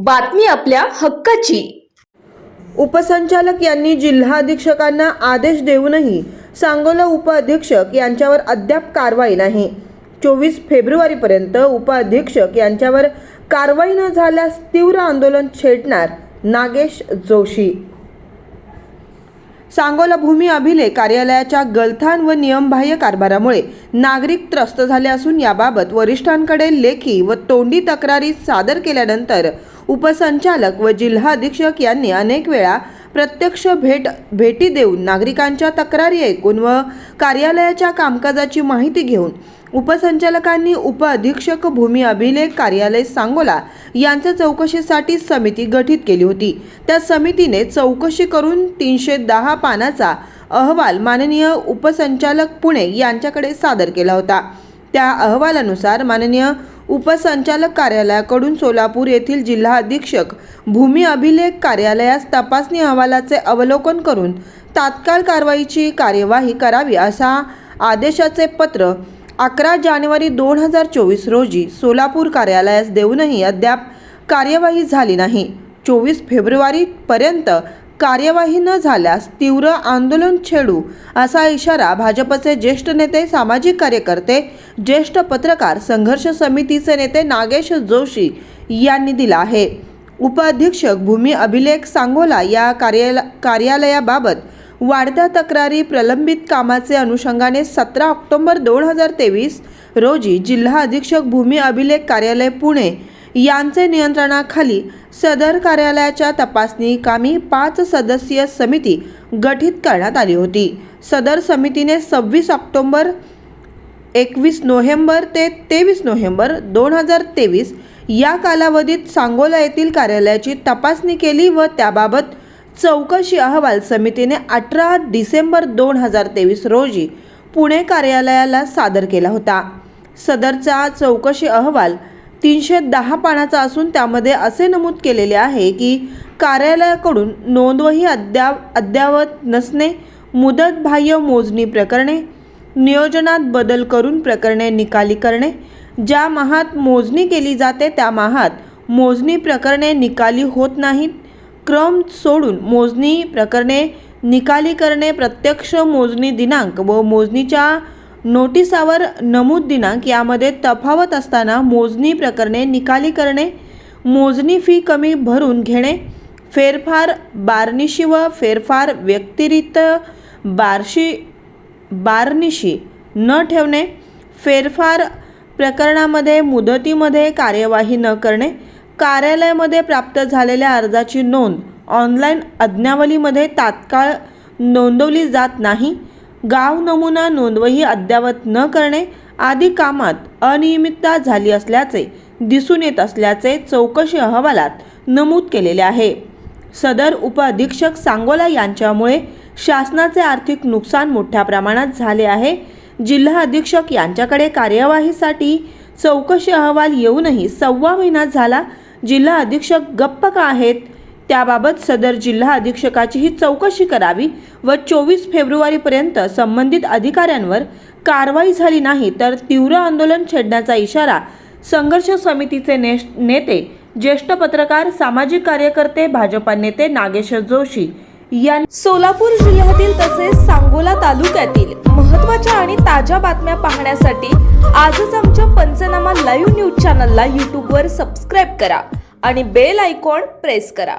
बातमी आपल्या हक्काची. उपसंचालक यांनी जिल्हा अधीक्षकांना आदेश देऊनही सांगोला उपअधीक्षक यांच्यावर अद्याप कारवाई नाही. चोवीस फेब्रुवारीपर्यंत उपअधीक्षक यांच्यावर कारवाई न झाल्यास तीव्र आंदोलन छेडणार नागेश जोशी. सांगोला भूमी अभिलेख कार्यालयाच्या गलथान व नियमबाह्य कारभारामुळे नागरिक त्रस्त झाले असून याबाबत वरिष्ठांकडे लेखी व तोंडी तक्रारी सादर केल्यानंतर उपसंचालक व जिल्हा अधीक्षक यांनी अनेक वेळा प्रत्यक्ष भेट भेटी देऊन नागरिकांच्या तक्रारी ऐकून व कार्यालयाच्या कामकाजाची माहिती घेऊन उपसंचालकांनी उपअधीक्षक भूमी अभिलेख कार्यालय सांगोला यांच्या चौकशीसाठी समिती गठीत केली होती. त्या समितीने चौकशी करून तीनशे दहा पानाचा अहवाल माननीय उपसंचालक पुणे यांच्याकडे सादर केला होता. त्या अहवालानुसार माननीय उपसंचालक कार्यालयाकडून सोलापूर येथील जिल्हा अधीक्षक भूमी अभिलेख कार्यालयास तपासणी अहवालाचे अवलोकन करून तात्काळ कारवाईची कार्यवाही करावी असा आदेशाचे पत्र अकरा जानेवारी दोन हजार चोवीस रोजी सोलापूर कार्यालयास देऊनही अद्याप कार्यवाही झाली नाही. चोवीस फेब्रुवारीपर्यंत कार्यवाही न झाल्यास तीव्र आंदोलन छेडू असा इशारा भाजपचे ज्येष्ठ नेते सामाजिक कार्यकर्ते ज्येष्ठ पत्रकार संघर्ष समितीचे नेते नागेश जोशी यांनी दिला आहे. उपअधीक्षक भूमी अभिलेख सांगोला या कार्याला कार्यालयाबाबत वाढत्या तक्रारी प्रलंबित कामाचे अनुषंगाने सतरा ऑक्टोबर दोन हजार तेवीस रोजी जिल्हा अधीक्षक भूमी अभिलेख कार्यालय पुणे यांचे नियंत्रणाखाली सदर कार्यालयाच्या तपासणी कामी पाच सदस्यीय समिती गठीत करण्यात आली होती. सदर समितीने सव्वीस ऑक्टोंबर एकवीस नोव्हेंबर ते तेवीस नोव्हेंबर दोन हजार तेवीस या कालावधीत सांगोला येथील कार्यालयाची तपासणी केली व त्याबाबत चौकशी अहवाल समितीने अठरा डिसेंबर दोन हजार तेवीस रोजी पुणे कार्यालयाला सादर केला होता. सदरचा चौकशी अहवाल तीनशे दहा पानाचा असून त्यामध्ये असे नमूद केलेले आहे की कार्यालयाकडून नोंदवही अद्याप अद्यावत नसणे मुदतबाह्य मोजणी प्रकरणे नियोजनात बदल करून प्रकरणे निकाली करणे ज्या माहात मोजणी केली जाते त्या माहात मोजणी प्रकरणे निकाली होत नाहीत. क्रम सोडून मोजणी प्रकरणे निकाली करणे प्रत्यक्ष मोजणी दिनांक व मोजणीच्या नोटिसावर नमूद दिनांक यामध्ये तफावत असताना मोजणी प्रकरणे निकाली करणे मोजणी फी कमी भरून घेणे फेरफार बारनिशी व फेरफार व्यतिरिक्त बारशी बारनिशी न ठेवणे फेरफार प्रकरणामध्ये मुदतीमध्ये कार्यवाही न करणे कार्यालयामध्ये प्राप्त झालेल्या अर्जाची नोंद ऑनलाईन अज्ञावलीमध्ये तात्काळ नोंदवली जात नाही गाव नमुना नोंदवही अद्ययावत न करणे आदी कामात अनियमितता झाली असल्याचे दिसून येत असल्याचे चौकशी अहवालात नमूद केलेले आहे. सदर उपअधीक्षक सांगोला यांच्यामुळे शासनाचे आर्थिक नुकसान मोठ्या प्रमाणात झाले आहे. जिल्हा अधीक्षक यांच्याकडे कार्यवाहीसाठी चौकशी अहवाल येऊनही सव्वा महिना झाला. जिल्हा अधीक्षक गप्प का आहेत? त्याबाबत सदर जिल्हा अधीक्षकाची ही चौकशी करावी व चोवीस फेब्रुवारीपर्यंत संबंधित अधिकाऱ्यांवर कारवाई झाली नाही तर तीव्र आंदोलन छेडण्याचा इशारा संघर्ष समितीचे ने नेते ज्येष्ठ पत्रकार सामाजिक कार्यकर्ते भाजपा नेते नागेश्वर जोशी यांनी सोलापूर जिल्ह्यातील तसेच सांगोला तालुक्यातील महत्त्वाच्या आणि ताज्या बातम्या पाहण्यासाठी आजच आमच्या पंचनामा लाईव्ह न्यूज चॅनलला यूट्यूबवर सबस्क्राईब करा आणि बेल आयकॉन प्रेस करा.